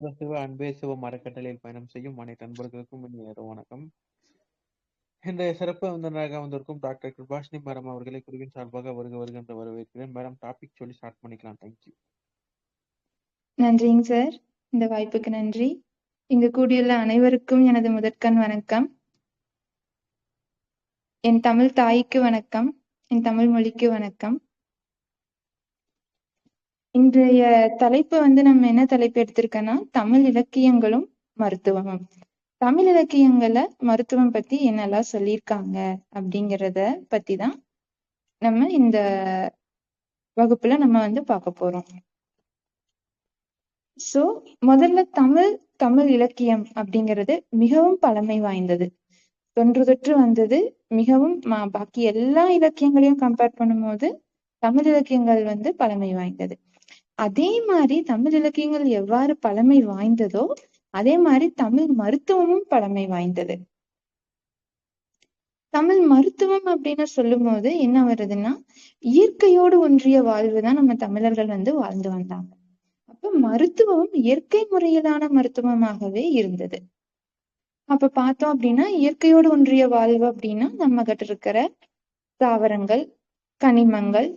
சிவ அன்பே சிவம் அறக்கட்டளையில் பயணம் செய்யும் அனைத்து நண்பர்களுக்கும் இனிய வணக்கம். இன்றைய சிறப்பு விருந்தினராக வந்திருக்கும் டாக்டர் கிருபாஷினி மேடம் அவர்களை குருவின் சார்பாக வருக வருகின்ற வரவேற்கிறேன். மேடம் டாபிக் சொல்லி ஸ்டார்ட் பண்ணிக்கலாம். தேங்க்யூ நன்றிங்க சார். இந்த வாய்ப்புக்கு நன்றி. இங்கு கூடியுள்ள அனைவருக்கும் எனது முதற்கண் வணக்கம். என் தமிழ் தாய்க்கு வணக்கம். என் தமிழ் மொழிக்கு வணக்கம். இன்றைய தலைப்பு வந்து நம்ம என்ன தலைப்பு எடுத்திருக்கோம்னா தமிழ் இலக்கியங்களும் மருத்துவமும். தமிழ் இலக்கியங்களை மருத்துவம் பத்தி என்னெல்லாம் சொல்லியிருக்காங்க அப்படிங்கிறத பத்தி தான் நம்ம இந்த வகுப்புல நம்ம வந்து பார்க்க போறோம். சோ முதல்ல தமிழ் தமிழ் இலக்கியம் அப்படிங்கிறது மிகவும் பழமை வாய்ந்தது. தொன்று தொற்று வந்தது மிகவும் பாக்கி எல்லா இலக்கியங்களையும் கம்பேர் பண்ணும்போது தமிழ் இலக்கியங்கள் வந்து பழமை வாய்ந்தது. அதே மாதிரி தமிழ் இலக்கியங்கள் எவ்வாறு பழமை வாய்ந்ததோ அதே மாதிரி தமிழ் மருத்துவமும் பழமை வாய்ந்தது. தமிழ் மருத்துவம் அப்படின்னு சொல்லும் போது என்ன வருதுன்னா இயற்கையோடு ஒன்றிய வாழ்வு தான் நம்ம தமிழர்கள் வந்து வாழ்ந்து வந்தாங்க. அப்ப மருத்துவம் இயற்கை முறையிலான மருத்துவமாகவே இருந்தது. அப்ப பார்த்தோம் அப்படின்னா இயற்கையோடு ஒன்றிய வாழ்வு அப்படின்னா நம்ம கிட்ட இருக்கிற தாவரங்கள் கனிமங்கள்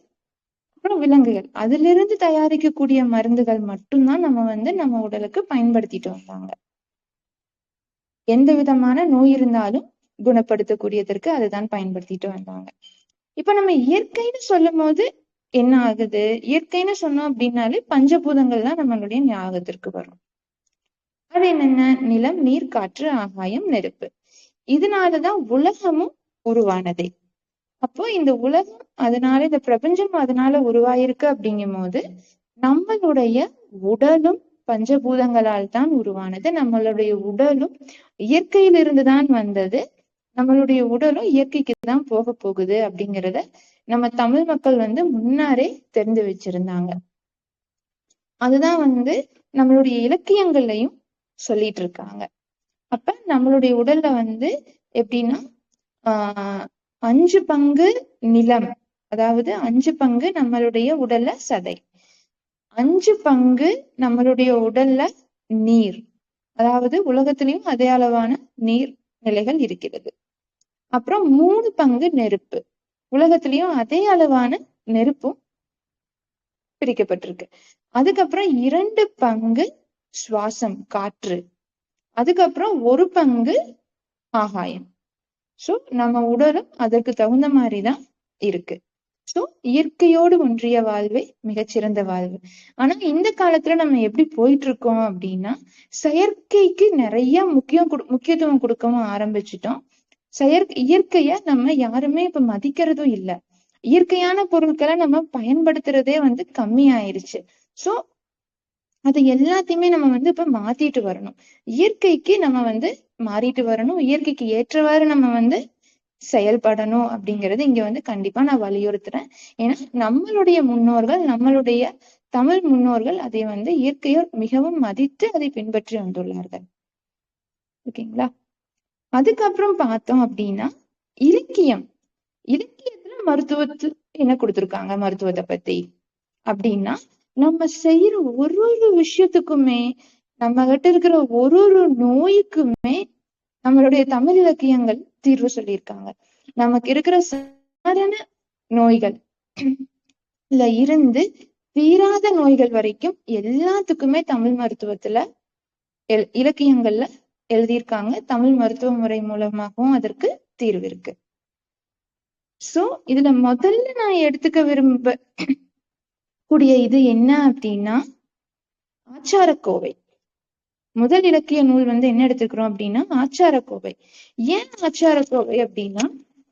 அப்புறம் விலங்குகள். அதிலிருந்து தயாரிக்கக்கூடிய மருந்துகள் மட்டும்தான் நம்ம வந்து நம்ம உடலுக்கு பயன்படுத்திட்டு வந்தாங்க. எந்த விதமான நோய் இருந்தாலும் குணப்படுத்தக்கூடியதற்கு அதுதான் பயன்படுத்திட்டு வந்தாங்க. இப்ப நம்ம இயற்கைன்னு சொல்லும் போது என்ன ஆகுது? இயற்கைன்னு சொன்னோம் அப்படின்னாலே பஞ்சபூதங்கள் தான் நம்மளுடைய ஞாபகத்திற்கு வரும். அது என்னென்ன? நிலம் நீர் காற்று ஆகாயம் நெருப்பு. இதனாலதான் உலகமும் உருவானதே. அப்போ இந்த உலகம் அதனால இந்த பிரபஞ்சம் அதனால உருவாயிருக்கு அப்படிங்கும் போது நம்மளுடைய உடலும் பஞ்சபூதங்களால் தான் உருவானது. நம்மளுடைய உடலும் இயற்கையிலிருந்து தான் வந்தது. நம்மளுடைய உடலும் இயற்கைக்கு தான் போக போகுது அப்படிங்கிறத நம்ம தமிழ் மக்கள் வந்து முன்னாரே தெரிந்து வச்சிருந்தாங்க. அதுதான் வந்து நம்மளுடைய இலக்கியங்கள்லயும் சொல்லிட்டு இருக்காங்க. அப்ப நம்மளுடைய உடல்ல வந்து எப்படின்னா ஆஹ் அஞ்சு பங்கு நிலம். அதாவது அஞ்சு பங்கு நம்மளுடைய உடல்ல சதை. அஞ்சு பங்கு நம்மளுடைய உடல்ல நீர். அதாவது உலகத்திலையும் அதே அளவான நீர் நிலைகள் இருக்கிறது. அப்புறம் மூணு பங்கு நெருப்பு. உலகத்திலையும் அதே அளவான நெருப்பும் பிரிக்கப்பட்டிருக்கு. அதுக்கப்புறம் இரண்டு பங்கு சுவாசம் காற்று. அதுக்கப்புறம் ஒரு பங்கு ஆகாயம். சோ நம்ம உடலும் அதற்கு தகுந்த மாதிரிதான் இருக்கு. சோ இயற்கையோடு ஒன்றிய வாழ்வே மிகச்சிறந்த வாழ்வு. ஆனா இந்த காலத்துல நம்ம எப்படி போயிட்டு இருக்கோம் அப்படின்னா செயற்கைக்கு நிறைய முக்கியம் முக்கியத்துவம் கொடுக்கவும் ஆரம்பிச்சிட்டோம். செயற்கை இயற்கைய நம்ம யாருமே இப்ப மதிக்கிறதும் இல்ல. இயற்கையான பொருட்களை நம்ம பயன்படுத்துறதே வந்து கம்மி ஆயிருச்சு சோ அது எல்லாத்தையுமே நம்ம வந்து இப்ப மாத்திட்டு வரணும். இயற்கைக்கு நம்ம வந்து மாறிட்டு வரணும். இயற்கைக்கு ஏற்றவாறு நம்ம வந்து செயல்படணும் அப்படிங்கறது இங்க வந்து கண்டிப்பா நான் வலியுறுத்துறேன். ஏன்னா நம்மளுடைய முன்னோர்கள் நம்மளுடைய தமிழ் முன்னோர்கள் அதை வந்து இயற்கையை மிகவும் மதித்து அதை பின்பற்றி வந்துள்ளார்கள். ஓகேங்களா? அதுக்கப்புறம் பார்த்தோம் அப்படின்னா இலக்கியம். இலக்கியத்துல மருத்துவத்து என்ன கொடுத்திருக்காங்க மருத்துவத்தை பத்தி? அப்படின்னா நம்ம செய்யற ஒரு ஒரு விஷயத்துக்குமே நம்ம கிட்ட இருக்கிற ஒரு ஒரு நோய்க்குமே நம்மளுடைய தமிழ் இலக்கியங்கள் தீர்வு சொல்லியிருக்காங்க. நமக்கு இருக்கிற சாதாரண நோய்கள். இருந்து தீராத நோய்கள் வரைக்கும் எல்லாத்துக்குமே தமிழ் மருத்துவத்துல எல்- இலக்கியங்கள்ல எழுதியிருக்காங்க. தமிழ் மருத்துவ முறை மூலமாகவும் அதற்கு தீர்வு இருக்கு. சோ இதுல முதல்ல நான் எடுத்துக்க விரும்ப கூடிய இது என்ன அப்படின்னா ஆச்சாரக்கோவை. முதல் இலக்கிய நூல் வந்து என்ன எடுத்துக்கிறோம் அப்படின்னா ஆச்சாரக்கோவை. ஏன் ஆச்சாரக்கோவை அப்படின்னா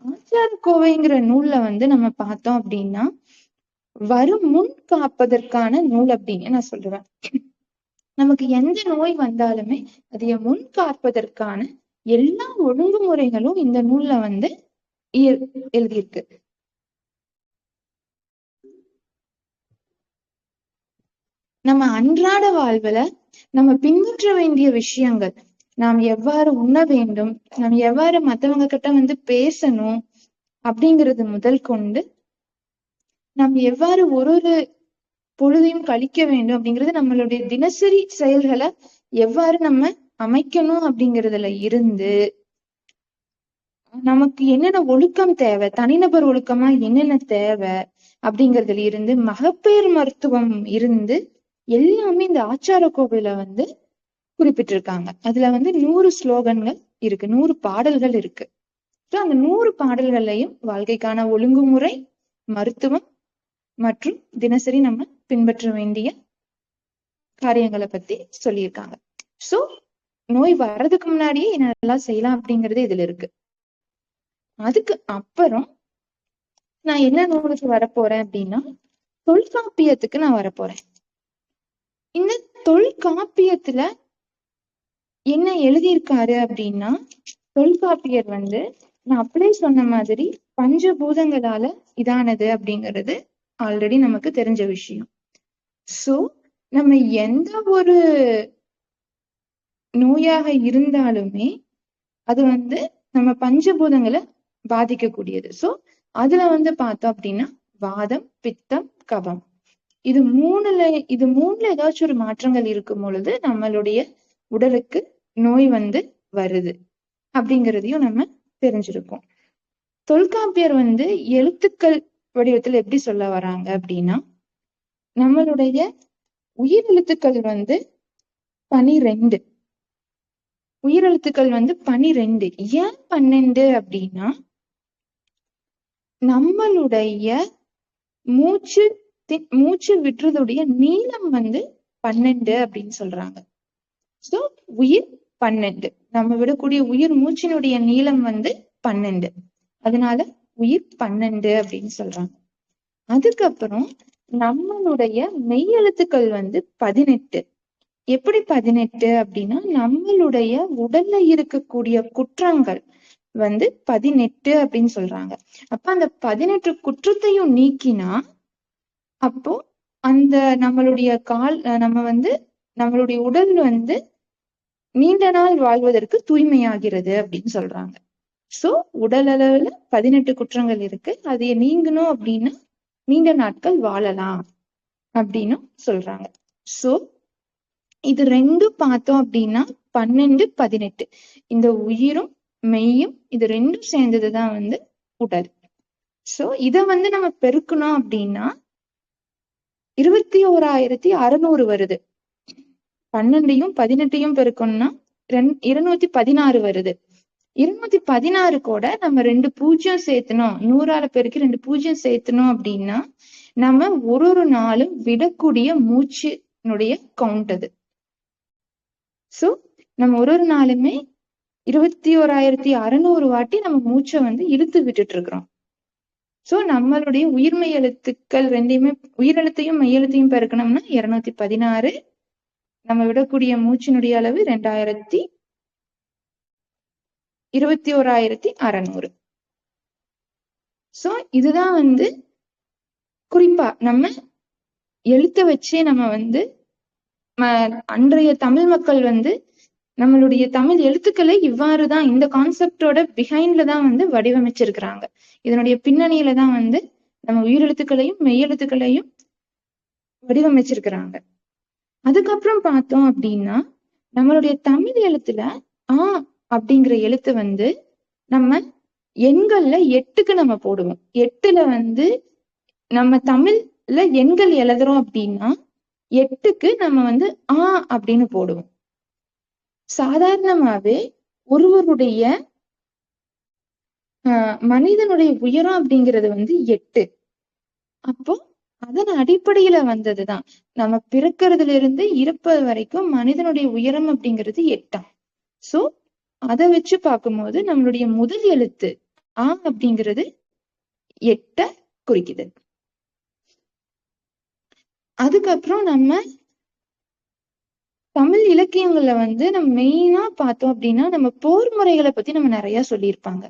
ஆச்சாரக்கோவைங்கிற நூல்ல வந்து நம்ம பார்த்தோம் அப்படின்னா வரும் முன் காப்பதற்கான நூல் அப்படின்னு நான் சொல்லுவேன் நமக்கு எந்த நோய் வந்தாலுமே அதைய முன் காப்பதற்கான எல்லா ஒழுங்குமுறைகளும் இந்த நூல்ல வந்து எழுதியிருக்கு. நம்ம அன்றாட வாழ்வுல நம்ம பின்பற்ற வேண்டிய விஷயங்கள். நாம் எவ்வாறு உண்ண வேண்டும்? நாம் எவ்வாறு மத்தவங்க கிட்ட வந்து பேசணும்? அப்படிங்கிறது முதல் கொண்டு நாம் எவ்வாறு ஒரு ஒரு பொழுதையும் கழிக்க வேண்டும் அப்படிங்கிறது நம்மளுடைய தினசரி செயல்களை எவ்வாறு நம்ம அமைக்கணும் அப்படிங்கறதுல இருந்து நமக்கு என்னென்ன ஒழுக்கம் தேவை? தனிநபர் ஒழுக்கமா என்னென்ன தேவை? அப்படிங்கறதுல இருந்து மகப்பேறு மருத்துவம் இருந்து எல்லாமே இந்த ஆச்சார கோவில வந்து குறிப்பிட்டிருக்காங்க. அதுல வந்து நூறு ஸ்லோகன்கள் இருக்கு நூறு பாடல்கள் இருக்கு. அந்த நூறு பாடல்களையும் வாழ்க்கைக்கான ஒழுங்குமுறை மருத்துவம் மற்றும் தினசரி நம்ம பின்பற்ற வேண்டிய காரியங்களை பத்தி சொல்லியிருக்காங்க. சோ நோய் வர்றதுக்கு முன்னாடியே என்னெல்லாம் செய்யலாம் அப்படிங்கறது இதுல இருக்கு. அதுக்கு அப்புறம் நான் என்ன நூலுக்கு வரப்போறேன் அப்படின்னா தொல்காப்பியத்துக்கு நான் வரப்போறேன். இந்த தொல்காப்பியத்துல என்ன எழுதியிருக்காரு அப்படின்னா தொல்காப்பியர் வந்து நான் அப்படியே சொன்ன மாதிரி பஞ்சபூதங்களால இதானது அப்படிங்கிறது ஆல்ரெடி நமக்கு தெரிஞ்ச விஷயம். சோ நம்ம எந்த ஒரு நோயாக இருந்தாலுமே அது வந்து நம்ம பஞ்சபூதங்களை பாதிக்கக்கூடியது. சோ அதுல வந்து பார்த்தோம் அப்படின்னா வாதம் பித்தம் கபம். இது மூணுல இது மூணுல ஏதாச்சும் ஒரு மாற்றங்கள் இருக்கும் பொழுது நம்மளுடைய உடலுக்கு நோய் வந்து வருது. அப்படிங்கிறதையும் நம்ம தெரிஞ்சிருக்கோம். தொல்காப்பியர் வந்து எழுத்துக்கள் வடிவத்துல எப்படி சொல்ல வராங்க அப்படின்னா நம்மளுடைய உயிர் எழுத்துக்கள் வந்து பனிரெண்டு. உயிரெழுத்துக்கள் வந்து பனிரெண்டு. ஏன் பன்னெண்டு அப்படின்னா நம்மளுடைய மூச்சு மூச்சு விட்டுறதுடைய நீளம் வந்து பன்னெண்டு அப்படின்னு சொல்றாங்க. சோ உயிர் பன்னெண்டு. நம்ம விடக்கூடிய உயிர் மூச்சினுடைய நீளம் வந்து பன்னெண்டு. அதனால உயிர் பன்னெண்டு அப்படின்னு சொல்றாங்க. அதுக்கப்புறம் நம்மளுடைய மெய் எழுத்துக்கள் வந்து பதினெட்டு. எப்படி பதினெட்டு அப்படின்னா நம்மளுடைய உடல்ல இருக்கக்கூடிய குற்றங்கள் வந்து பதினெட்டு அப்படின்னு சொல்றாங்க. அப்ப அந்த பதினெட்டு குற்றத்தையும் நீக்கினா அப்போ அந்த நம்மளுடைய கால் நம்ம வந்து நம்மளுடைய உடல் வந்து நீண்ட நாள் வாழ்வதற்கு தூய்மையாகிறது அப்படின்னு சொல்றாங்க. சோ உடல் அளவுல பதினெட்டு குற்றங்கள் இருக்கு. அதைய நீங்கணும் அப்படின்னா நீண்ட நாட்கள் வாழலாம் அப்படின்னு சொல்றாங்க. சோ இது ரெண்டும் பார்த்தோம் அப்படின்னா பன்னெண்டு பதினெட்டு. இந்த உயிரும் மெய்யும் இது ரெண்டும் சேர்ந்ததுதான் வந்து உடல். சோ இத வந்து நம்ம பெருக்கணும் அப்படின்னா இருபத்தி ஓராயிரத்தி அறுநூறு வருது. பன்னெண்டையும் பதினெட்டையும் பெருக்கணும்னா ரெண் இருநூத்தி பதினாறு வருது. இருநூத்தி பதினாறு கூட நம்ம ரெண்டு பூஜ்ஜியம் சேர்த்தணும். நூறால பேருக்கு ரெண்டு பூஜ்ஜியம் சேர்த்தணும் அப்படின்னா நம்ம ஒரு ஒரு நாளும் விடக்கூடிய மூச்சினுடைய கவுண்ட் அது. சோ நம்ம ஒரு ஒரு நாளுமே இருபத்தி ஓராயிரத்தி அறுநூறு வாட்டி நம்ம மூச்சை வந்து இழுத்து விட்டுட்டு இருக்கிறோம். சோ நம்மளுடைய உயிர்மெய் எழுத்துக்கள் ரெண்டையுமே உயிரெழுத்தையும் மெய்யெழுத்தையும் பெருக்கணும்னா இருநூத்தி பதினாறு. நம்ம விடக்கூடிய மூச்சினுடைய அளவு ரெண்டாயிரத்தி இருபத்தி ஓராயிரத்தி அறநூறு. சோ இதுதான் வந்து குறிப்பா நம்ம எழுத்த வச்சே நம்ம வந்து ம- அன்றைய தமிழ் மக்கள் வந்து நம்மளுடைய தமிழ் எழுத்துக்களை இவ்வாறுதான் இந்த கான்செப்டோட பிஹைண்ட்ல தான் வந்து வடிவமைச்சிருக்கிறாங்க. இதனுடைய பின்னணியில தான் வந்து நம்ம உயிரெழுத்துக்களையும் மெய்யெழுத்துக்களையும் வடிவமைச்சிருக்கிறாங்க. அதுக்கப்புறம் பார்த்தோம் அப்படின்னா நம்மளுடைய தமிழ் எழுத்துல ஆ அப்படிங்கிற எழுத்து வந்து நம்ம எண்கள்ல எட்டுக்கு நம்ம போடுவோம். எட்டுல வந்து நம்ம தமிழ்ல எண்கள் எழுதுறோம் அப்படின்னா எட்டுக்கு நம்ம வந்து ஆ அப்படின்னு போடுவோம். சாதாரணமாவே ஒருவருடைய ஆஹ் மனிதனுடைய உயரம் அப்படிங்கிறது வந்து எட்டு. அப்போ அதன் அடிப்படையில வந்ததுதான். நம்ம பிறக்கிறதுல இருந்து இருப்பது வரைக்கும் மனிதனுடைய உயரம் அப்படிங்கிறது எட்டாம். சோ அதை வச்சு பார்க்கும்போது நம்மளுடைய முதல் எழுத்து ஆ அப்படிங்கிறது எட்ட குறிக்குது. அதுக்கப்புறம் நம்ம தமிழ் இலக்கியங்கள்ல வந்து நம்ம மெயினா பார்த்தோம் அப்படின்னா நம்ம போர் முறைகளை பத்தி நம்ம நிறைய சொல்லியிருப்பாங்க.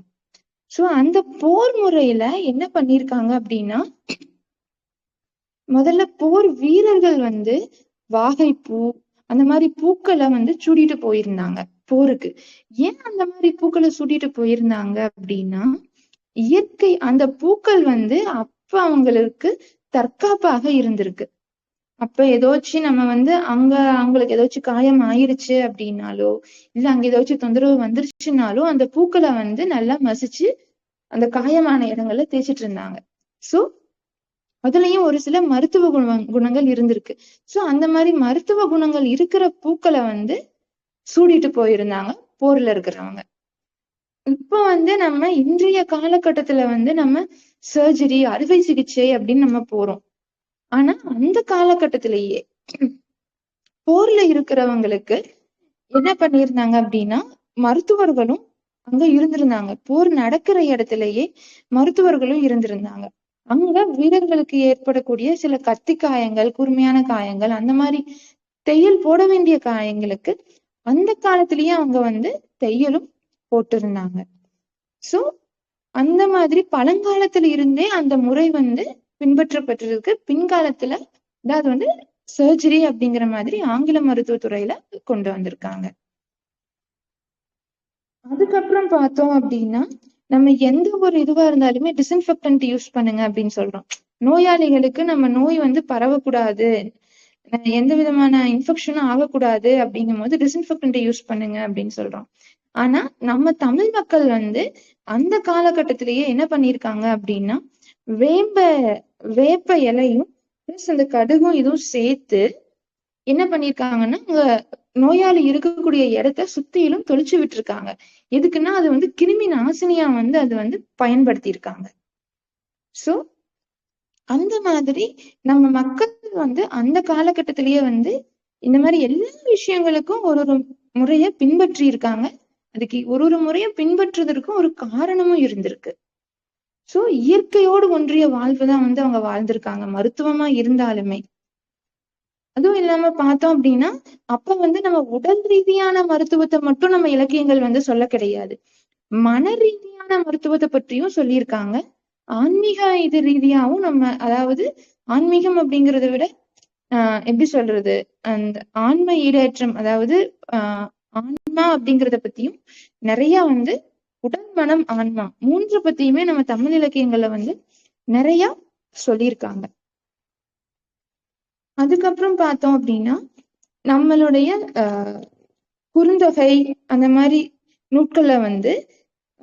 சோ அந்த போர் முறையில என்ன பண்ணிருக்காங்க அப்படின்னா முதல்ல போர் வீரர்கள் வந்து வாகைப்பூ அந்த மாதிரி பூக்களை வந்து சூடிட்டு போயிருந்தாங்க போருக்கு. ஏன் அந்த மாதிரி பூக்களை சூடிட்டு போயிருந்தாங்க அப்படின்னா இயற்கை அந்த பூக்கள் வந்து அப்ப அவங்களுக்கு தற்காப்பாக இருந்திருக்கு. அப்ப ஏதாச்சும் நம்ம வந்து அங்க அவங்களுக்கு ஏதாச்சும் காயம் ஆயிருச்சு அப்படின்னாலோ இல்ல அங்க ஏதாச்சும் தொந்தரவு வந்துருச்சுனாலும் அந்த பூக்களை வந்து நல்லா மசிச்சு அந்த காயமான இடங்கள்ல தேய்ச்சிட்டு இருந்தாங்க. சோ அதுலயும் ஒரு சில மருத்துவ குண குணங்கள் இருந்திருக்கு. சோ அந்த மாதிரி மருத்துவ குணங்கள் இருக்கிற பூக்களை வந்து சூடிட்டு போயிருந்தாங்க போர்ல இருக்கிறவங்க. இப்ப வந்து நம்ம இன்றைய காலகட்டத்துல வந்து நம்ம சர்ஜரி அறுவை சிகிச்சை அப்படின்னு நம்ம போறோம். ஆனா அந்த காலகட்டத்திலேயே போர்ல இருக்கிறவங்களுக்கு என்ன பண்ணியிருந்தாங்க அப்படின்னா மருத்துவர்களும் அங்க இருந்திருந்தாங்க. போர் நடக்கிற இடத்திலேயே மருத்துவர்களும் இருந்திருந்தாங்க. அங்க வீரர்களுக்கு ஏற்படக்கூடிய சில கத்தி காயங்கள் கூர்மையான காயங்கள் அந்த மாதிரி தையல் போட வேண்டிய காயங்களுக்கு அந்த காலத்திலயே அவங்க வந்து தையலும் போட்டிருந்தாங்க. சோ அந்த மாதிரி பழங்காலத்துல இருந்தே அந்த முறை வந்து பின்பற்றப்பட்டிருக்கு பின்காலத்துல அதாவது வந்து சர்ஜரி அப்படிங்கிற மாதிரி ஆங்கில மருத்துவத்துறையில கொண்டு வந்திருக்காங்க. அதுக்கப்புறம் பார்த்தோம் அப்படின்னா நம்ம எந்த ஒரு இதுவா இருந்தாலுமே டிஸ்இன்ஃபெக்டன்ட் யூஸ் பண்ணுங்க அப்படின்னு சொல்றோம். நோயாளிகளுக்கு நம்ம நோய் வந்து பரவக்கூடாது. எந்த விதமான இன்ஃபெக்ஷனும் ஆகக்கூடாது அப்படிங்கும் போது டிஸ்இன்ஃபெக்டன்ட் யூஸ் பண்ணுங்க அப்படின்னு சொல்றோம். ஆனா நம்ம தமிழ் மக்கள் வந்து அந்த காலகட்டத்திலேயே என்ன பண்ணிருக்காங்க அப்படின்னா வேம்ப வேப்ப இலையும் ப்ளஸ் அந்த கடுகும் இதுவும் சேர்த்து என்ன பண்ணிருக்காங்கன்னா அங்க நோயாளி இருக்கக்கூடிய இடத்த சுத்தியிலும் தொளிச்சு விட்டுருக்காங்க. எதுக்குன்னா அது வந்து கிருமி நாசினியா வந்து அது வந்து பயன்படுத்தி இருக்காங்க சோ அந்த மாதிரி நம்ம மக்கள் வந்து அந்த காலகட்டத்திலேயே வந்து இந்த மாதிரி எல்லா விஷயங்களுக்கும் ஒரு ஒரு முறைய பின்பற்றி இருக்காங்க அதுக்கு ஒரு ஒரு முறைய பின்பற்றுவதற்கும் ஒரு காரணமும் இருந்திருக்கு. சோ இயற்கையோடு ஒன்றிய வாழ்வுதான் வந்து அவங்க வாழ்ந்திருக்காங்க. மருத்துவமா இருந்தாலுமே. அதுவும் இல்லாம பார்த்தோம் அப்படின்னா அப்ப வந்து நம்ம உடல் ரீதியான மருத்துவத்தை மட்டும் நம்ம இலக்கியங்கள் வந்து சொல்ல கிடையாது. மன ரீதியான மருத்துவத்தை பற்றியும் சொல்லியிருக்காங்க. ஆன்மீக இது ரீதியாவும் நம்ம அதாவது ஆன்மீகம் அப்படிங்கறத விட ஆஹ் எப்படி சொல்றது? அந்த ஆன்ம ஈடேற்றம் அதாவது ஆஹ் ஆன்மா அப்படிங்கறத பத்தியும் நிறைய வந்து உடல் மனம் ஆன்மா மூன்று பத்தியுமே நம்ம தமிழ் இலக்கியங்கள்ல வந்து நிறைய சொல்லியிருக்காங்க. அதுக்கப்புறம் பார்த்தோம் அப்படின்னா நம்மளுடைய ஆஹ் குறுந்தொகை அந்த மாதிரி நூட்கள்ல வந்து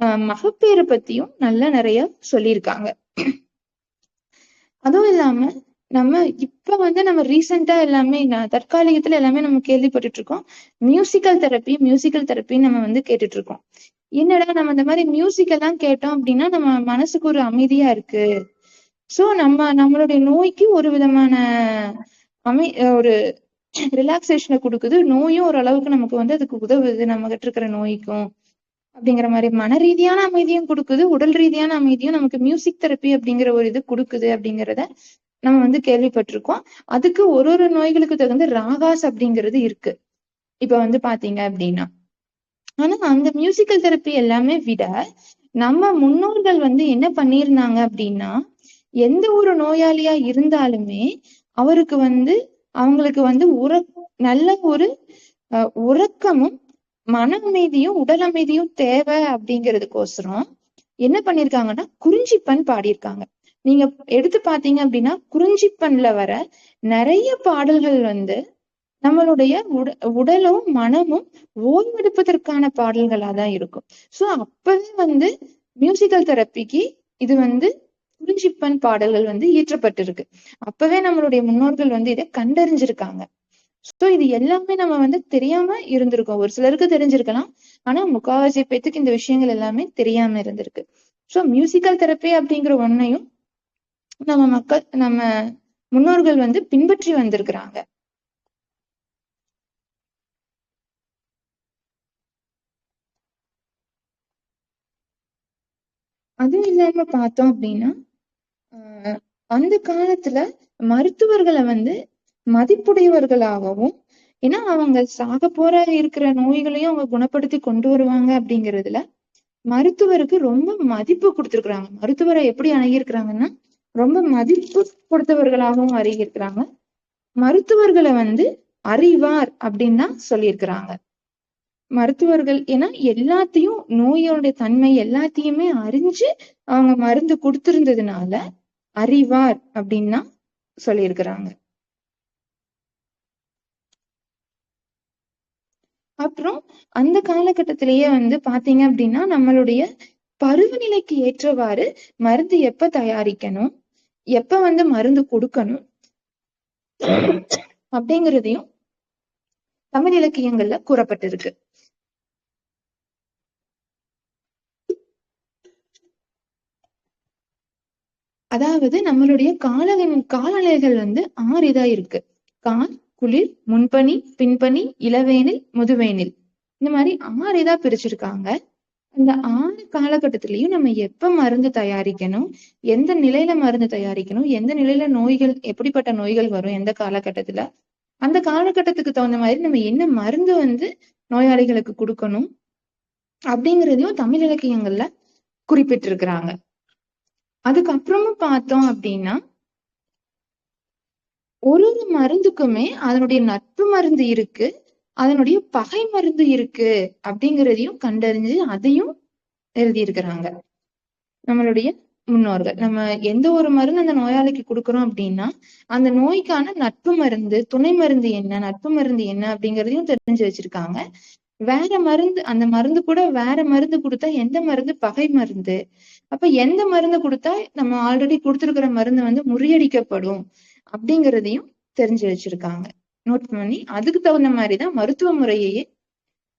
ஆஹ் மகப்பேறு பத்தியும் நல்லா நிறைய சொல்லியிருக்காங்க. அதுவும் இல்லாம நம்ம இப்ப வந்து நம்ம ரீசெண்டா எல்லாமே தற்காலிகத்துல எல்லாமே நம்ம கேள்விப்பட்டுட்டு இருக்கோம். மியூசிக்கல் தெரப்பி மியூசிக்கல் தெரப்பி நம்ம வந்து கேட்டுட்டு இருக்கோம். என்னடா நம்ம இந்த மாதிரி மியூசிக் எல்லாம் கேட்டோம் அப்படின்னா நம்ம மனசுக்கு ஒரு அமைதியா இருக்கு. சோ நம்ம நம்மளுடைய நோய்க்கு ஒரு விதமான அமை ஒரு ரிலாக்ஸேஷனை கொடுக்குது. நோயும் ஓரளவுக்கு நமக்கு வந்து அதுக்கு உதவுது. நம்ம கிட்ட இருக்கிற நோய்க்கும் அப்படிங்கிற மாதிரி மன ரீதியான அமைதியும் கொடுக்குது. உடல் ரீதியான அமைதியும் நமக்கு மியூசிக் தெரப்பி அப்படிங்கிற ஒரு இது கொடுக்குது அப்படிங்கிறத நம்ம வந்து கேள்விப்பட்டிருக்கோம். அதுக்கு ஒரு ஒரு நோய்களுக்கு தகுந்த ராகாஸ் அப்படிங்கிறது இருக்கு. இப்ப வந்து பாத்தீங்க அப்படின்னா. ஆனா அந்த மியூசிக்கல் தெரப்பி எல்லாமே விட நம்ம முன்னோர்கள் வந்து என்ன பண்ணியிருந்தாங்க அப்படின்னா எந்த ஒரு நோயாளியா இருந்தாலுமே அவருக்கு வந்து அவங்களுக்கு வந்து உற நல்ல ஒரு அஹ் உறக்கமும் மன அமைதியும் உடல் அமைதியும் தேவை அப்படிங்கிறதுக்கோசரம் என்ன பண்ணிருக்காங்கன்னா குறிஞ்சிப்பன் பாடியிருக்காங்க. நீங்க எடுத்து பாத்தீங்க அப்படின்னா குறிஞ்சிப்பன்ல வர நிறைய பாடல்கள் வந்து நம்மளுடைய உட உடலும் மனமும் ஓய்வெடுப்பதற்கான பாடல்களா தான் இருக்கும். சோ அப்பவே வந்து மியூசிக்கல் தெரப்பிக்கு இது வந்து குறிஞ்சிப்பன் பாடல்கள் வந்து இயற்றப்பட்டிருக்கு. அப்பவே நம்மளுடைய முன்னோர்கள் வந்து இதை கண்டறிஞ்சிருக்காங்க. சோ இது எல்லாமே நம்ம வந்து தெரியாம இருந்திருக்கோம். ஒரு சிலருக்கு தெரிஞ்சிருக்கலாம். ஆனா முக்காவாசி பேத்துக்கு இந்த விஷயங்கள் எல்லாமே தெரியாம இருந்திருக்கு. சோ மியூசிக்கல் தெரப்பி அப்படிங்கிற ஒன்னையும் நம்ம மக்கள் நம்ம முன்னோர்கள் வந்து பின்பற்றி வந்திருக்கிறாங்க. அதுவும் இல்லாம பார்த்தோம் அப்படின்னா ஆஹ் அந்த காலத்துல மருத்துவர்களை வந்து மதிப்புடையவர்களாகவும் ஏன்னா அவங்க சாக போற இருக்கிற நோய்களையும் அவங்க குணப்படுத்தி கொண்டு வருவாங்க அப்படிங்கிறதுல மருத்துவருக்கு ரொம்ப மதிப்பு கொடுத்துருக்குறாங்க. மருத்துவரை எப்படி அணுகியிருக்கிறாங்கன்னா ரொம்ப மதிப்பு கொடுத்தவர்களாகவும் அணுகியிருக்கிறாங்க மருத்துவர்களை வந்து அறிவார் அப்படின்னு தான் சொல்லியிருக்கிறாங்க. மருத்துவர்கள் ஏன்னா எல்லாத்தையும் நோயோடைய தன்மை எல்லாத்தையுமே அறிஞ்சு அவங்க மருந்து கொடுத்திருந்ததுனால அறிவார் அப்படின்னா சொல்லியிருக்கிறாங்க. அப்புறம் அந்த காலகட்டத்திலேயே வந்து பாத்தீங்க அப்படின்னா நம்மளுடைய பருவநிலைக்கு ஏற்றவாறு மருந்து எப்ப தயாரிக்கணும் எப்ப வந்து மருந்து கொடுக்கணும் அப்படிங்கிறதையும் தமிழ் இலக்கியங்கள்ல கூறப்பட்டிருக்கு. அதாவது நம்மளுடைய கால காலநிலைகள் வந்து ஆறு இதா இருக்கு. கால் குளிர் முன்பனி பின்பனி இளவேனில் முதுவேனில். இந்த மாதிரி ஆறு இதா பிரிச்சிருக்காங்க. இந்த ஆறு காலகட்டத்திலயும் நம்ம எப்ப மருந்து தயாரிக்கணும்? எந்த நிலையில மருந்து தயாரிக்கணும்? எந்த நிலையில நோய்கள் எப்படிப்பட்ட நோய்கள் வரும் எந்த காலகட்டத்துல? அந்த காலகட்டத்துக்கு தகுந்த மாதிரி நம்ம என்ன மருந்து வந்து நோயாளிகளுக்கு கொடுக்கணும்? அப்படிங்கிறதையும் தமிழ் இலக்கியங்கள்ல குறிப்பிட்டிருக்கிறாங்க. அதுக்கப்புறமும் பார்த்தோம் அப்படின்னா ஒரு ஒரு மருந்துக்குமே அதனுடைய நட்பு மருந்து இருக்கு அதனுடைய பகை மருந்து இருக்கு அப்படிங்கிறதையும் கண்டறிஞ்சு அதையும் எழுதியிருக்கிறாங்க. நம்மளுடைய முன்னோர்கள். நம்ம எந்த ஒரு மருந்து அந்த நோயாளிக்கு கொடுக்குறோம் அப்படின்னா அந்த நோய்க்கான நட்பு மருந்து துணை மருந்து என்ன நட்பு மருந்து என்ன அப்படிங்கிறதையும் தெரிஞ்சு வச்சிருக்காங்க. வேற மருந்து அந்த மருந்து கூட வேற மருந்து கொடுத்தா எந்த மருந்து? பகை மருந்து. அப்ப எந்த மருந்து கொடுத்தா நம்ம ஆல்ரெடி கொடுத்துருக்கிற மருந்து வந்து முறியடிக்கப்படும் அப்படிங்கிறதையும் தெரிஞ்சு வச்சிருக்காங்க. நோட் பண்ணி அதுக்கு தகுந்த மாதிரிதான் மருத்துவ முறையையே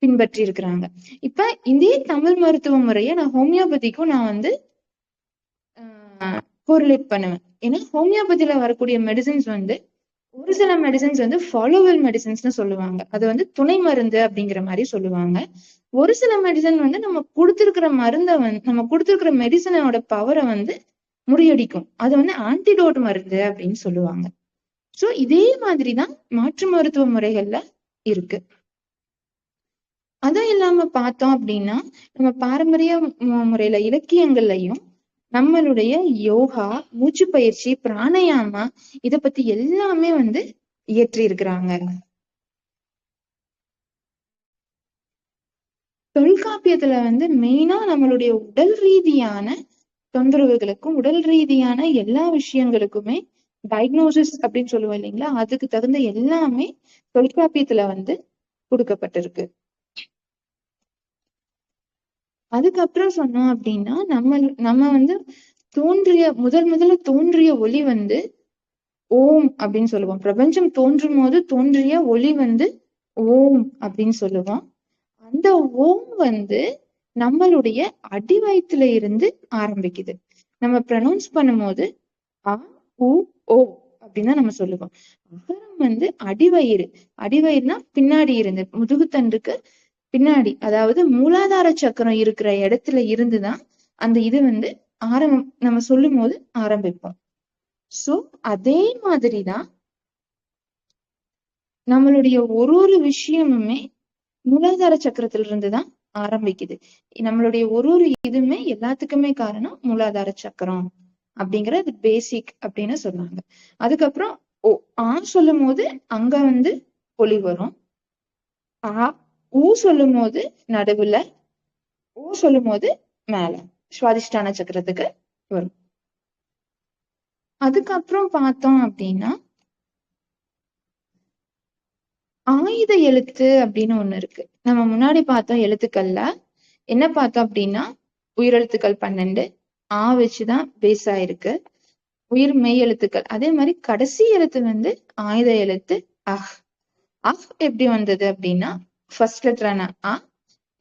பின்பற்றி இருக்கிறாங்க. இப்ப இதே தமிழ் மருத்துவ முறையை நான் ஹோமியோபதிக்கும் நான் வந்து கோரிலேட் பண்ணுவேன். ஏன்னா ஹோமியோபதியில வரக்கூடிய மெடிசின்ஸ் வந்து ஒரு சில மெடிசன்ஸ் வந்து ஃபாலோவல் மெடிசன்ஸ்னு சொல்லுவாங்க. அது வந்து துணை மருந்து அப்படிங்கிற மாதிரி சொல்லுவாங்க. ஒரு சில மெடிசன் வந்து நம்ம கொடுத்துருக்கிற மருந்தை வந்து நம்ம கொடுத்துருக்கிற மெடிசனோட பவரை வந்து முறியடிக்கும். அது வந்து ஆன்டிடோட் மருந்து அப்படின்னு சொல்லுவாங்க. சோ இதே மாதிரிதான் மாற்று மருத்துவ முறைகள்ல இருக்கு. அதுவும் இல்லாம பார்த்தோம் அப்படின்னா நம்ம பாரம்பரிய முறையில இலக்கியங்கள்லயும் நம்மளுடைய யோகா மூச்சு பயிற்சி பிராணயாமா இத பத்தி எல்லாமே வந்து இயற்றி இருக்கிறாங்க தொல்காப்பியத்துல வந்து மெயினா நம்மளுடைய உடல் ரீதியான தொந்தரவுகளுக்கும் உடல் ரீதியான எல்லா விஷயங்களுக்குமே டயக்னோசிஸ் அப்படின்னு சொல்லுவோம் இல்லைங்களா? அதுக்கு தகுந்த எல்லாமே தொல்காப்பியத்துல வந்து கொடுக்கப்பட்டிருக்கு. அதுக்கப்புறம் சொன்னோம் அப்படின்னா நம்ம நம்ம வந்து தோன்றிய முதல் முதல்ல தோன்றிய ஒளி வந்து ஓம் அப்படின்னு சொல்லுவோம். பிரபஞ்சம் தோன்றும் போது தோன்றிய ஒளி வந்து ஓம் அப்படின்னு சொல்லுவோம். அந்த ஓம் வந்து நம்மளுடைய அடி வயிற்றுல இருந்து ஆரம்பிக்குது. நம்ம ப்ரனௌன்ஸ் பண்ணும்போது அ உ ஓ அப்படின்னு நம்ம சொல்லுவோம். அகரம் வந்து அடிவயிறு. அடிவயிறுனா பின்னாடி இருந்து முதுகுத்தண்டுக்கு பின்னாடி அதாவது மூலாதார சக்கரம் இருக்கிற இடத்துல இருந்துதான் அந்த இது வந்து ஆரம்பம் நம்ம சொல்லும் போது ஆரம்பிப்போம். சோ அதே மாதிரிதான் நம்மளுடைய ஒரு ஒரு விஷயமுமே மூலாதார சக்கரத்துல இருந்துதான் ஆரம்பிக்குது. நம்மளுடைய ஒரு ஒரு இதுமே எல்லாத்துக்குமே காரணம் மூலாதார சக்கரம் அப்படிங்கறது பேசிக் அப்படின்னு சொன்னாங்க அதுக்கப்புறம் ஓ ஆ சொல்லும் போது அங்க வந்து ஒளி வரும். ஆ ஊ சொல்லும் போது நடுவுல ஊ சொல்லும் போது மேல. சுவாதிஷ்டான சக்கரத்துக்கு வரும். அதுக்கப்புறம் பார்த்தோம் அப்படின்னா ஆயுத எழுத்து அப்படின்னு ஒண்ணு இருக்கு. நம்ம முன்னாடி பார்த்தோம் எழுத்துக்கள்ல என்ன பார்த்தோம் அப்படின்னா உயிரெழுத்துக்கள் பன்னெண்டு ஆ வச்சுதான் பேஸ் ஆயிருக்கு. உயிர் மெய் எழுத்துக்கள். அதே மாதிரி கடைசி எழுத்து வந்து ஆயுத எழுத்து அஹ். அஹ் எப்படி வந்தது அப்படின்னா ஃபர்ஸ்ட் லெட்டரான அ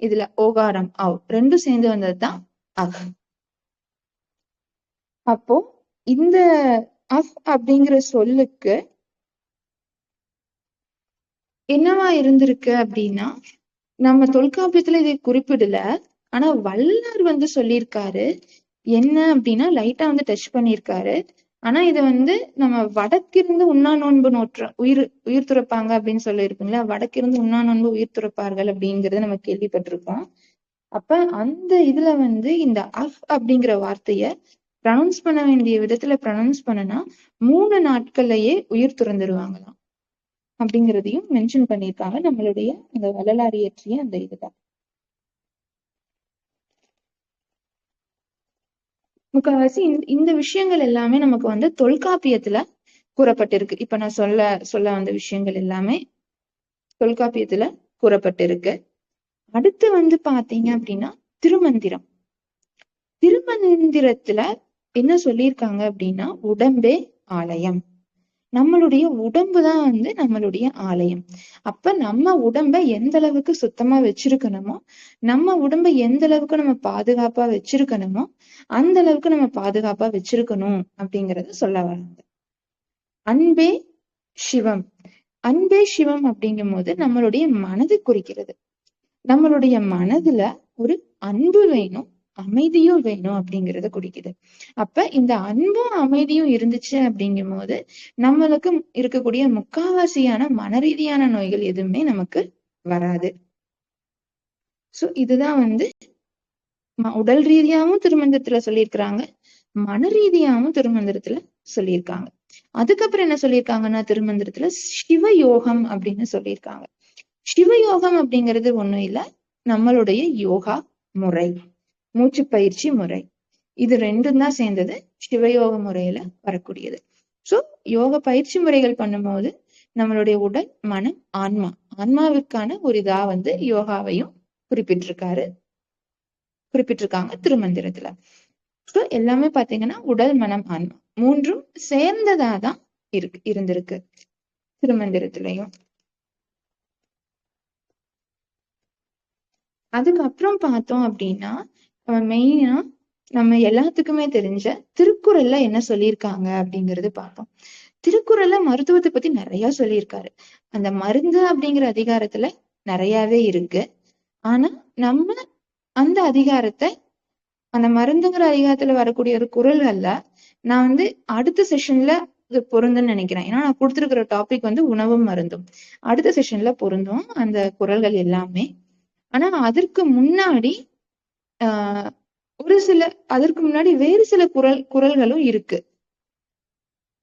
இதுல ஓகாரம் அவ் ரெண்டும் சேர்ந்து வந்ததுதான் அஹ் அப்போ இந்த அஃப் அப்படிங்கிற சொல்லுக்கு என்னவா இருந்திருக்கு அப்படின்னா நம்ம தொல்காப்பியத்துல இதை குறிப்பிடல ஆனா வல்லார் வந்து சொல்லியிருக்காரு என்ன அப்படின்னா லைட்டா வந்து டச் பண்ணியிருக்காரு. ஆனா இது வந்து நம்ம வடக்கிருந்து உண்ணா நோன்பு நோற்ற உயிர் உயிர் துறப்பாங்க அப்படின்னு சொல்லியிருக்குங்களா வடக்கிருந்து உண்ணா நோன்பு உயிர் துறப்பார்கள் அப்படிங்கறத நம்ம கேள்விப்பட்டிருக்கோம். அப்ப அந்த இதுல வந்து இந்த அஃப் அப்படிங்கிற வார்த்தைய ப்ரனவுன்ஸ் பண்ண வேண்டிய விதத்துல ப்ரனவுன்ஸ் பண்ணனா மூணு நாட்கள்லயே உயிர் துறந்துருவாங்களாம். அப்படிங்கிறதையும் மென்ஷன் பண்ணியிருக்காங்க. நம்மளுடைய அந்த வள்ளலார் இயற்றிய அந்த இதுதான். முக்கால்வாசி இந்த விஷயங்கள் எல்லாமே நமக்கு வந்து தொல்காப்பியத்துல கூறப்பட்டிருக்கு. இப்ப நான் சொல்ல சொல்ல வந்த விஷயங்கள் எல்லாமே தொல்காப்பியத்துல கூறப்பட்டிருக்கு. அடுத்து வந்து பாத்தீங்க அப்படின்னா திருமந்திரம். திருமந்திரத்துல என்ன சொல்லியிருக்காங்க அப்படின்னா உடம்பே ஆலயம். நம்மளுடைய உடம்பு தான் வந்து நம்மளுடைய ஆலயம். அப்ப நம்ம உடம்ப எந்த அளவுக்கு சுத்தமா வச்சிருக்கணுமோ நம்ம உடம்ப எந்த அளவுக்கு நம்ம பாதுகாப்பா வச்சிருக்கணுமோ அந்த அளவுக்கு நம்ம பாதுகாப்பா வச்சிருக்கணும் அப்படிங்கறத சொல்ல வராங்க. அன்பே சிவம். அன்பே சிவம் அப்படிங்கும் போது நம்மளுடைய மனது குறிக்கிறது. நம்மளுடைய மனதுல ஒரு அன்பு வேணும் அமைதியும் வேணும் அப்படிங்கறத குறிக்குது. அப்ப இந்த அன்பும் அமைதியும் இருந்துச்சு அப்படிங்கும் போது நம்மளுக்கு இருக்கக்கூடிய முக்காவாசியான மனரீதியான நோய்கள் எதுவுமே நமக்கு வராது. சோ இதுதான் வந்து உடல் ரீதியாவும் திருமந்திரத்துல சொல்லியிருக்கிறாங்க. மன ரீதியாவும் திருமந்திரத்துல சொல்லியிருக்காங்க. அதுக்கப்புறம் என்ன சொல்லியிருக்காங்கன்னா திருமந்திரத்துல சிவயோகம் அப்படின்னு சொல்லியிருக்காங்க. சிவயோகம் அப்படிங்கிறது ஒண்ணும் இல்ல நம்மளுடைய யோகா முறை மூச்சு பயிற்சி முறை. இது ரெண்டும் தான் சேர்ந்தது சிவயோக முறையில வரக்கூடியது. சோ யோக பயிற்சி முறைகள் பண்ணும்போது நம்மளுடைய உடல் மனம் ஆன்மா ஆன்மாவிற்கான ஒரு இதா வந்து யோகாவையும் குறிப்பிட்டிருக்காரு. குறிப்பிட்டிருக்காங்க திருமந்திரத்துல. ஸோ எல்லாமே பாத்தீங்கன்னா உடல் மனம் ஆன்மா மூன்றும் சேர்ந்ததா தான் இருக்கு இருந்திருக்கு திருமந்திரத்திலையும். அதுக்கப்புறம் பார்த்தோம் அப்படின்னா மெயினா நம்ம எல்லாத்துக்குமே தெரிஞ்ச திருக்குறள்ல என்ன சொல்லியிருக்காங்க அப்படிங்கறது பார்ப்போம். திருக்குறள்ல மருத்துவத்தை பத்தி நிறைய சொல்லியிருக்காரு. அந்த மருந்து அப்படிங்கிற அதிகாரத்துல நிறையவே இருக்கு. ஆனா நம்ம அந்த அதிகாரத்தை அந்த மருந்துங்கிற அதிகாரத்துல வரக்கூடிய ஒரு குறள்கள்ல நான் வந்து அடுத்த செஷன்ல இது பொருந்தும்னு நினைக்கிறேன். ஏன்னா நான் கொடுத்திருக்கிற டாபிக் வந்து உணவும் மருந்தும். அடுத்த செஷன்ல பொருந்தும் அந்த குரல்கள் எல்லாமே. ஆனா அதற்கு முன்னாடி ஆஹ் ஒரு சில அதற்கு முன்னாடி வேறு சில குறள் குறள்களும் இருக்கு.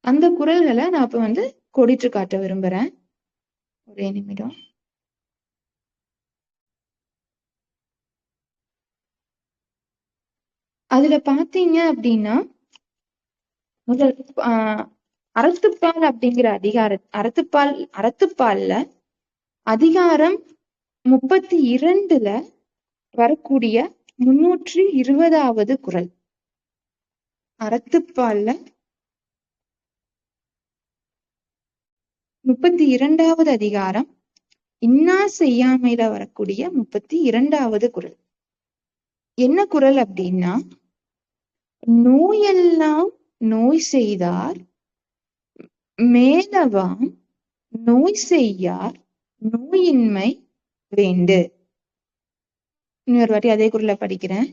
அந்த குரல்களை நான் இப்ப வந்து கொடிட்டு காட்ட விரும்புறேன். ஒரே நிமிடம். அதுல பாத்தீங்க அப்படின்னா முதல் ஆஹ் அறத்துப்பால் அப்படிங்கிற அதிகார அறத்துப்பால் அறத்துப்பால்ல அதிகாரம் முப்பத்தி இரண்டுல வரக்கூடிய முன்னூற்றி இருபதாவது குறள் அறத்துப்பால்ல முப்பத்தி இரண்டாவது அதிகாரம் இன்னா செய்யாமையில வரக்கூடிய முப்பத்தி இரண்டாவது குறள் என்ன குறள் அப்படின்னா நோயெல்லாம் நோய் செய்தார் மேலவாம் நோய் செய்யார் நோயின்மை வேண்டு. இன்னொரு வாட்டி அதே குறளை படிக்கிறேன்.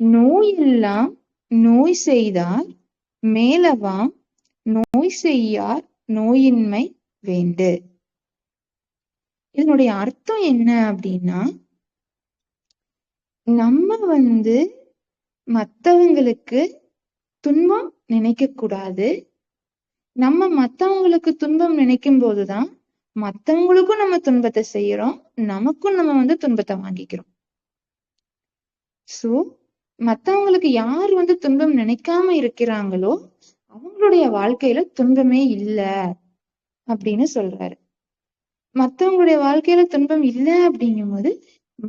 நோயெல்லாம் நோய் செய்தார் மேலவாம் நோய் செய்யார் நோயின்மை வேண்டு. இதனுடைய அர்த்தம் என்ன அப்படின்னா நம்ம வந்து மத்தவங்களுக்கு துன்பம் நினைக்க கூடாது. நம்ம மத்தவங்களுக்கு துன்பம் நினைக்கும் போதுதான் மத்தவங்களுக்கும் நம்ம துன்பத்தை செய்யறோம். நமக்கும் நம்ம வந்து துன்பத்தை வாங்கிக்கிறோம். சோ மத்தவங்களுக்கு யார் வந்து துன்பம் நினைக்காம இருக்கிறாங்களோ அவங்களுடைய வாழ்க்கையில துன்பமே இல்ல அப்படின்னு சொல்றாரு. மத்தவங்களுடைய வாழ்க்கையில துன்பம் இல்ல அப்படிங்கும்போது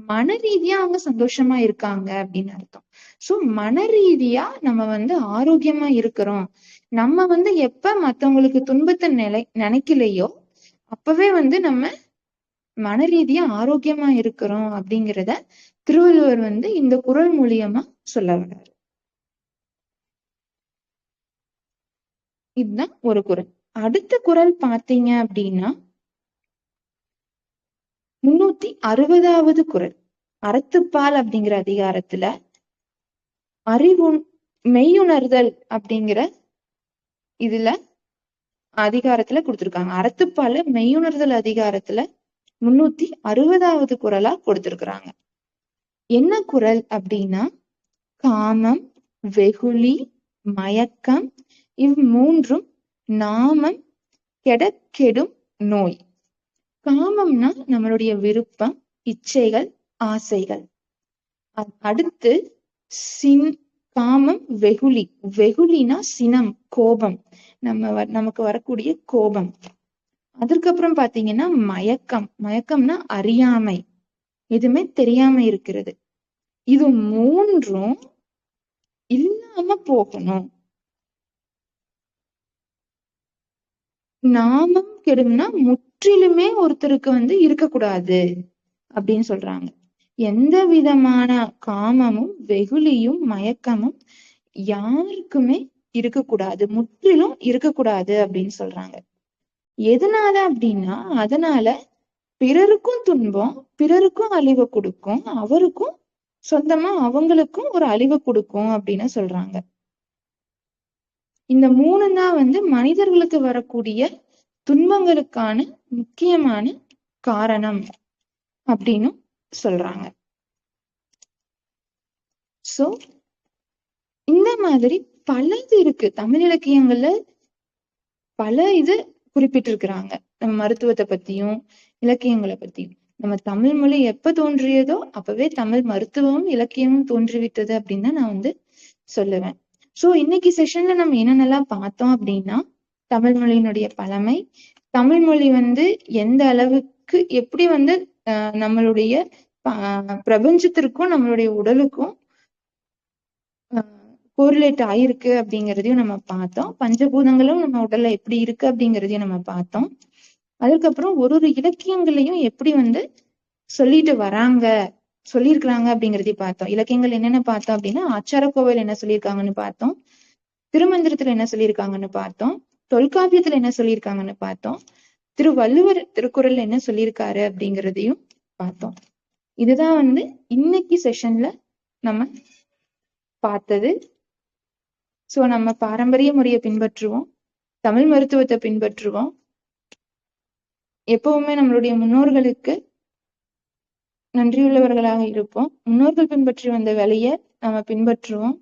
மன ரீதியா அவங்க சந்தோஷமா இருக்காங்க அப்படின்னு அர்த்தம். சோ மன ரீதியா நம்ம வந்து ஆரோக்கியமா இருக்கிறோம். நம்ம வந்து எப்ப மத்தவங்களுக்கு துன்பத்தை நிலை நினைக்கலையோ அப்பவே வந்து நம்ம மன ரீதியா ஆரோக்கியமா இருக்கிறோம் அப்படிங்கிறத திருவள்ளுவர் வந்து இந்த குறள் மூலியமா சொல்ல வர்றாரு. இதுதான் ஒரு குறள் அடுத்த குறள் பாத்தீங்க அப்படின்னா முன்னூத்தி அறுபதாவது குறள் அறத்துப்பால் அப்படிங்கிற அதிகாரத்துல அறிவு மெய்யுணர்தல் அப்படிங்கிற இதுல அதிகாரத்துல கொடுத்திருக்காங்க. அறத்துப்பால மெய்யுணர்தல் அதிகாரத்துல முன்னூத்தி அறுபதாவது குரலா கொடுத்திருக்கிறாங்க. என்ன குறள் அப்படின்னா காமம் வெகுளி மயக்கம் இவ் மூன்றும் நாமம் கெடக்கெடும் நோய். காமம்னா நம்மளுடைய விருப்பம் இச்சைகள் ஆசைகள். அடுத்து சின் காமம் வெகுளி. வெகுளினா சினம் கோபம். நம்ம வ- நமக்கு வரக்கூடிய கோபம். அதுக்கப்புறம் பாத்தீங்கன்னா மயக்கம். மயக்கம்னா அறியாமை. எதுவுமே தெரியாம இருக்கிறது. இது மூன்றும் இல்லாம போகணும். நாமம் கெடும்னா முற்றிலுமே ஒருத்தருக்கு வந்து இருக்கக்கூடாது அப்படின்னு சொல்றாங்க. எந்த விதமான காமமும் வெகுளியும் மயக்கமும் யாருக்குமே இருக்கக்கூடாது. முற்றிலும் இருக்கக்கூடாது அப்படின்னு சொல்றாங்க. எதனால அப்படின்னா அதனால பிறருக்கும் துன்பம் பிறருக்கும் அழிவை கொடுக்கும் அவருக்கும் சொந்தமா அவங்களுக்கும் ஒரு அழிவை கொடுக்கும் அப்படின்னு சொல்றாங்க. இந்த மூணு தான் வந்து மனிதர்களுக்கு வரக்கூடிய துன்பங்களுக்கான முக்கியமான காரணம் அப்படின்னும் சொல்றாங்க. சோ இந்த மாதிரி பல இது இருக்கு. தமிழ் இலக்கியங்கள்ல பல இது குறிப்பிட்டிருக்கிறாங்க. நம்ம மருத்துவத்தை பத்தியும் இலக்கியங்களை பத்தியும். நம்ம தமிழ் மொழி எப்ப தோன்றியதோ அப்பவே தமிழ் மருத்துவமும் இலக்கியமும் தோன்றிவிட்டது அப்படின்னு தான் நான் வந்து சொல்லுவேன். சோ இன்னைக்கு செஷன்ல நம்ம என்னென்னலாம் பார்த்தோம் அப்படின்னா தமிழ் மொழியினுடைய பழமை தமிழ் மொழி வந்து எந்த அளவுக்கு எப்படி வந்து நம்மளுடைய ஆஹ் பிரபஞ்சத்திற்கும் நம்மளுடைய உடலுக்கும் கோரிலேட் ஆயிருக்கு அப்படிங்கிறதையும் நம்ம பார்த்தோம். பஞ்சபூதங்களும் நம்ம உடல்ல எப்படி இருக்கு அப்படிங்கிறதையும் நம்ம பார்த்தோம். அதுக்கப்புறம் ஒரு ஒரு இலக்கியங்களையும் எப்படி வந்து சொல்லிட்டு வராங்க சொல்லியிருக்கிறாங்க அப்படிங்கிறதையும் பார்த்தோம். இலக்கியங்கள் என்னென்ன பார்த்தோம் அப்படின்னா ஆச்சார கோவில் என்ன சொல்லியிருக்காங்கன்னு பார்த்தோம். திருமந்திரத்துல என்ன சொல்லியிருக்காங்கன்னு பார்த்தோம். தொல்காப்பியத்துல என்ன சொல்லியிருக்காங்கன்னு பார்த்தோம். திருவள்ளுவர் திருக்குறள் என்ன சொல்லியிருக்காரு அப்படிங்கிறதையும் பார்த்தோம். இதுதான் வந்து இன்னைக்கு செஷன்ல நம்ம பார்த்தது. சோ நம்ம பாரம்பரிய முறையை பின்பற்றுவோம். தமிழ் மருத்துவத்தை பின்பற்றுவோம். எப்பவுமே நம்மளுடைய முன்னோர்களுக்கு நன்றியுள்ளவர்களாக இருப்போம். முன்னோர்கள் பின்பற்றி வந்த வேலையை நம்ம பின்பற்றுவோம்.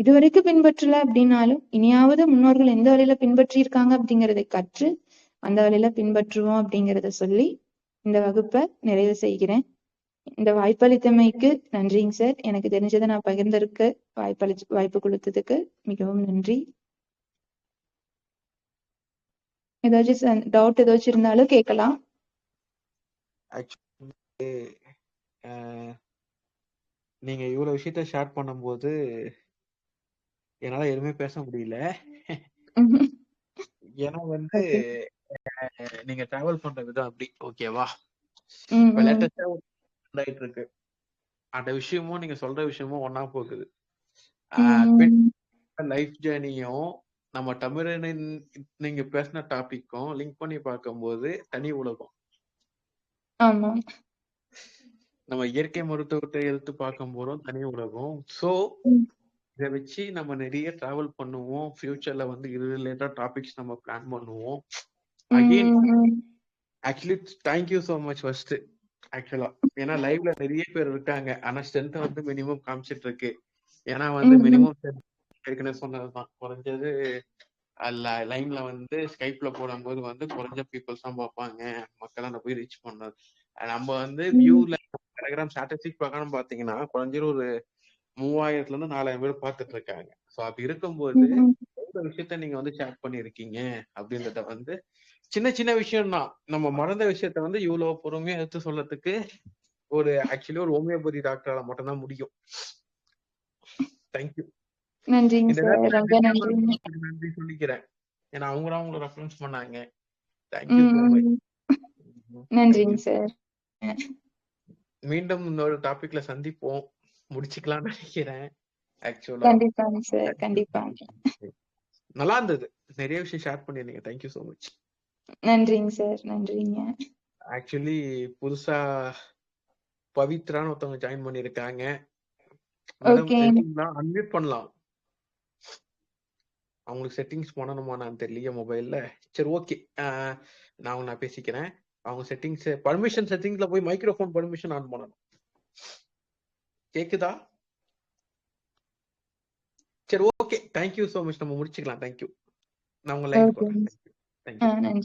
இதுவரைக்கும் பின்பற்றல அப்படின்னாலும் இனியாவது முன்னோர்கள் எந்த வழியில பின்பற்றி இருக்காங்க அப்படிங்கறதை கற்று அந்த வழியில பின்பற்றுவோம் அப்படிங்கிறத சொல்லி இந்த வகுப்பை நிறைவு செய்கிறேன். இந்த வாய்ப்பளித்தமைக்கு நன்றிங்க சார். எனக்கு தெரிஞ்சதை நான் பகிர்ந்திருக்க வாய்ப்பளி வாய்ப்பு கொடுத்ததுக்கு மிகவும் நன்றி. ஏதாச்சும் டவுட் ஏதாச்சும் இருந்தாலும் கேட்கலாம். நீங்க இவ்வளவு விஷயத்த ஷேர் பண்ணும்போது என்னால எதுவுமே பேச முடியல. ஏன்னா வந்து நீங்க டிராவல் பண்ற விதம் அப்படி. ஓகேவா லேட்டஸ்டா ஆயிட்டு இருக்கு அந்த விஷயமும் நீங்க சொல்ற விஷயமும் ஒண்ணா போகுது. லைஃப் ஜேர்னியும் நம்ம தமிழனின் நீங்க பேசின டாபிக்கும் லிங்க் பண்ணி பார்க்கும்போது தனி உலகம். ஆமா. நம்ம இயற்கை மருத்துவத்தை எடுத்து பார்க்கும் போதும் தனி உலகம். சோ இதை வச்சு நம்ம நிறைய டிராவல் பண்ணுவோம். ஃபியூச்சர்ல வந்து இது ரிலேட்டட் டாபிக்ஸ் நம்ம பிளான் பண்ணுவோம். Again actually thank you so much first ஆக்சுவலா ஏன்னா லைவ்ல நிறைய பேர் இருக்காங்க. ஆனா ஸ்ட்ரென்த் வந்து மினிமம் காமிச்சிட்டு இருக்கு. ஏன்னா வந்து மினிமம் ஏற்கனவே சொன்னதுதான். குறைஞ்சது லைன்ல வந்து ஸ்கைப்ல போடும்போது வந்து குறைஞ்ச பீப்புள்ஸ் தான் பார்ப்பாங்க. மக்கள் அந்த போய் ரீச் பண்ணது. நம்ம வந்து வியூல டெலிகிராம் ஸ்டாட்டிஸ்டிக் பிரகாரம் பாத்தீங்கன்னா குறைஞ்சது ஒரு மூவாயிரத்துல இருந்து நாலாயிரம் பேர் பார்த்துட்டு இருக்காங்க. ஸோ அப்படி இருக்கும்போது எவ்வளவு விஷயத்த நீங்க வந்து ஷேர் பண்ணிருக்கீங்க அப்படின்றத வந்து சின்ன சின்ன விஷயம் தான் நம்ம மறந்த விஷயத்த வந்து இவ்வளவு பொறுமையா எடுத்து சொல்றதுக்கு ஒரு ஆக்சுவலி ஒரு ஹோமியோபதி டாக்டரால மட்டும்தான் முடியும். தேங்க்யூ நன்றி. சொல்லிக்கிறேன். ஏன்னா அவங்க தான் உங்களை ரெஃபரன்ஸ் பண்ணாங்க நன்றிங்க சார் மீண்டும் இன்னொரு டாபிக்ல சந்திப்போம். முடிச்சுக்கலாம்னு நினைக்கிறேன். ஆக்சுவலா கண்டிப்பாங்க சார் கண்டிப்பாங்க. நல்லா இருந்தது. நிறைய விஷயம் ஷேர் பண்ணிருந்தீங்க தேங்க்யூ ஸோ மச் நன்றிங்க சார் நன்றிங்க. ஆக்சுவலி புதுசா பவித்ரான்னு ஒருத்தவங்க ஜாயின் பண்ணிருக்காங்க. அன்மியூட் பண்ணலாம். அவங்களுக்கு செட்டிங்ஸ் பண்ணணுமான்னு தெரியலையே மொபைல்ல சரி ஓகே நான் அவங்க நான் பேசிக்கிறேன். அவங்க செட்டிங்ஸ் பர்மிஷன் செட்டிங்ஸ்ல போய் மைக்ரோஃபோன் பர்மிஷன் ஆன் பண்ணணும். கேக்குதா? சரி ஓகே தேங்க்யூ ஸோ மச் நம்ம முடிச்சுக்கலாம். தேங்க்யூ நான் உங்க ஆ நன்றி.